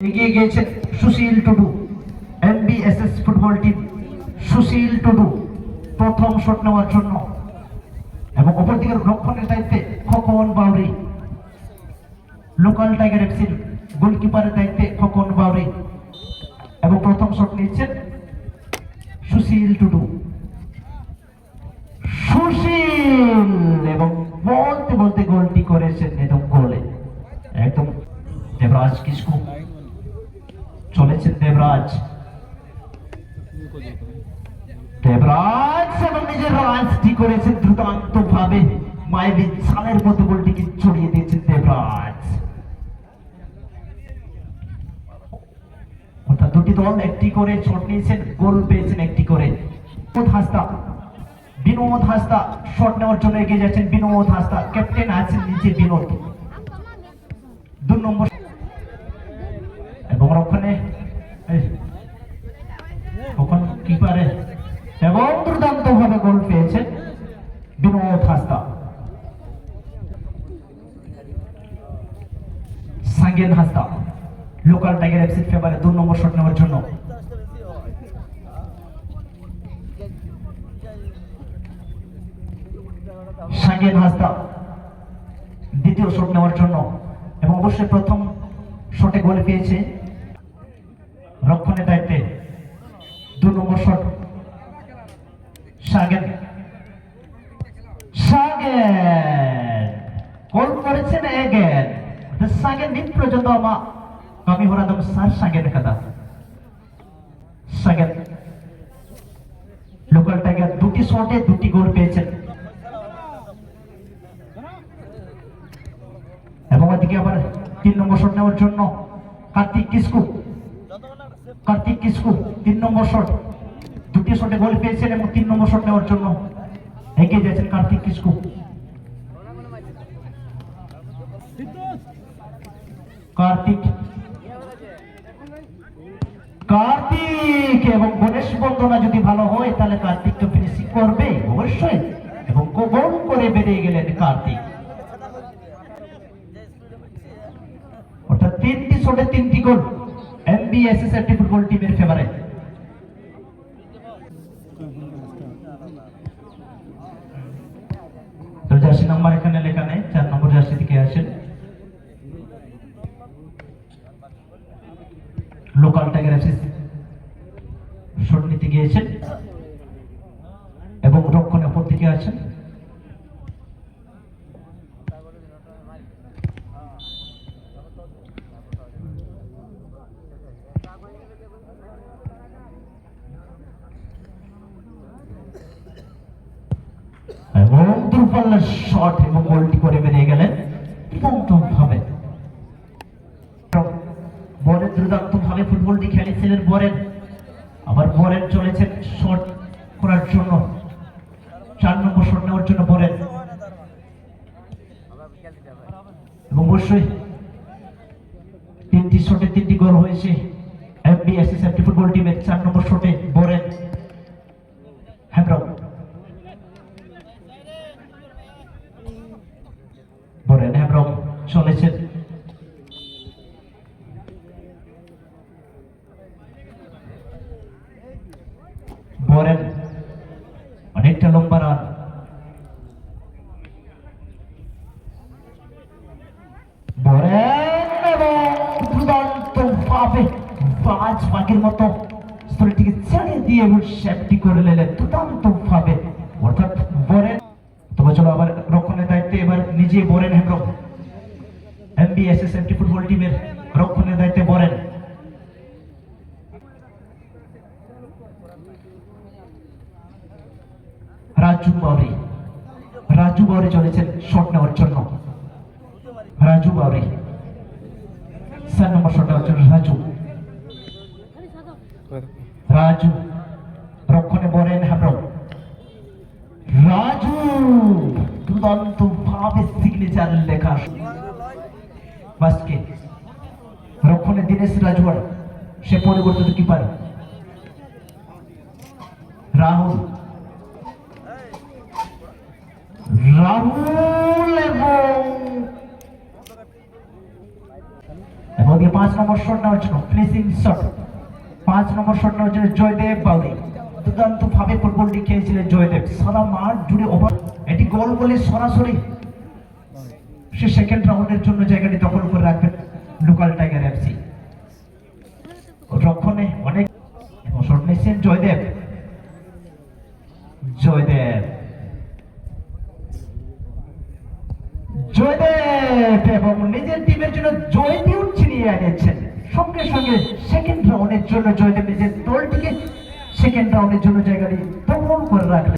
এগিয়ে গিয়েছেন Sushil Tudu MBSS football team Sushil Tudu, প্রথম শট নেওয়ার জন্য। এবং অপরদিকের রক্ষণের দায়িত্বে খোকন বাউরি। লোকাল টাইগার এফসির গোলকিপারের দায়িত্বে খোকন বাউরি। এবং প্রথম শট নিচ্ছেন সুশীল টুডু। সুশীল এবং বলতে বলতে গোলটি করেছেন একদম গোলে একদম দেবরাজ কিসকু চলেছেন দেবরাজ দেবরাজ এবং নিজের রাজটি করেছেন দ্রুতান্ত ভাবে মায়ের সালের মধ্যে গোলটিকে ছড়িয়ে দিয়েছেন দেবরাজ অর্থাৎ দুটি দল একটি করে শট নিয়েছেন গোল পেয়েছেন একটি করে। হাসদা বিনোদ হাসদা শট নেওয়ার জন্য এগিয়ে যাচ্ছেন বিনোদ হাসদা ক্যাপ্টেন আছেন নিচে বিনোদ। দু নম্বর এবং এই, ওখানে কিপারে এবং দুর্দান্ত ভাবে গোল পেয়েছেন বিনোদ হাসদা সাঙ্গেন হাসদা লোকাল টাইগার এফসির ফেভারে দু নম্বর শট নেওয়ার জন্য। সাঙ্গেন হাসদা দ্বিতীয় শট নেওয়ার জন্য। এবং অবশ্যই প্রথম শটে গোল পেয়েছে রক্ষণের দায়িত্বে দু নম্বর শট। সাগেন। সাগেন। গোল করেছেন এগেন। সাগেন নিন পর্যন্ত আমা kami horadam sar সাগেন কথা সাগেন। লোকাল টাইগার দুটি শটে দুটি গোল পেয়েছেন। এবং ওদিকে আবার তিন নম্বর শট নেওয়ার জন্য কার্তিক কিসকু কার্তিক কিসকু তিন নম্বর শট দুটি শটে গোল পেয়েছেন এবং তিন নম্বর শট নেওয়ার জন্য এগিয়ে যাচ্ছেন কার্তিক কিসকু কার্তিক। কার্তিক এবং গণেশ বন্দনা যদি ভালো হয়, তাহলে কার্তিক তো ফিনিশিং করবে, অবশ্যই। এবং গোল করে বেরিয়ে গেলেন কার্তিক। অর্থাৎ তিনটি শটে তিনটি গোল এমবিএসএস একটি ফুটবল টিমের ফেভারে জার্সি নাম্বার এখানে লেখা নেই, চার নম্বর জার্সি থেকে আসেন। লোকাল টাইগার এফসি নিতে গিয়েছেন এবং রক্ষণে অপর দিকে আছেন দূরপাল্লার শট এবং গোলটি করে বেরিয়ে গেলেন দুর্দান্ত ভাবে। বরেন দুর্দান্ত ভাবে ফুটবলটি খেলেছিলেন বরেন। আবার বরেন চলেছেন শট করার জন্য। চার নম্বর শট নেওয়ার জন্য বরেন। এবং অবশ্যই তিনটি শটে তিনটি গোল হয়েছে। এফবিএসএস একটি ফুটবল টিমের চার নম্বর শটে চলেছেন বরেন অনেকটা লম্বা রান। বরেন দুর্দান্ত ভাবে বাজ পাখির মতো ছেড়ে দিয়ে সেফটি করে নিলেন দুর্দান্ত ভাবে। অর্থাৎ বরেন তবে চলো আবার রক্ষণের দায়িত্বে এবার নিজে Baren Hembram MBSS MT football টিমের রক্ষণের দায়িত্বে বরেন রাজু বাউরি। রাজু বাউরি চলেছেন শট নেওয়ার জন্য। রাজু বাউরি। চার নম্বর শট নেওয়ার জন্য রাজু। রাজু রক্ষণে বলেন হাবরম রাজু দুর্দান্ত ভাবে সিগনেচার লেখা। বাসকে রক্ষণে দিনেশ রাজওয়ার সে পরিবর্তিত কিপার রাহুল। রাহুল এবং এবং পাঁচ নম্বর শট নেওয়ার জন্য ফিনিশিং শট। পাঁচ নম্বর শট নেওয়ার জন্য জয়দেব বাউরি দুর্দান্ত ভাবে ফুটবলটি খেয়েছিলেন জয়দেব। সারা মাঠ জুড়ে ওভার এটি গোল বলে সরাসরি সে সেকেন্ড রাউন্ডের জন্য জায়গাটি দখল করে রাখবেন লোকাল টাইগার এফসি রক্ষণে অনেক শট নিচ্ছেন জয়দেব। জয়দেব। জয়দেব এবং নিজের টিমের জন্য জয়দেব ছিনিয়ে এনেছেন। সঙ্গে সঙ্গে সেকেন্ড রাউন্ডের জন্য জয়দেব নিজের দলটিকে সেকেন্ড রাউন্ডের জন্য জায়গাটি দখল করে রাখলেন।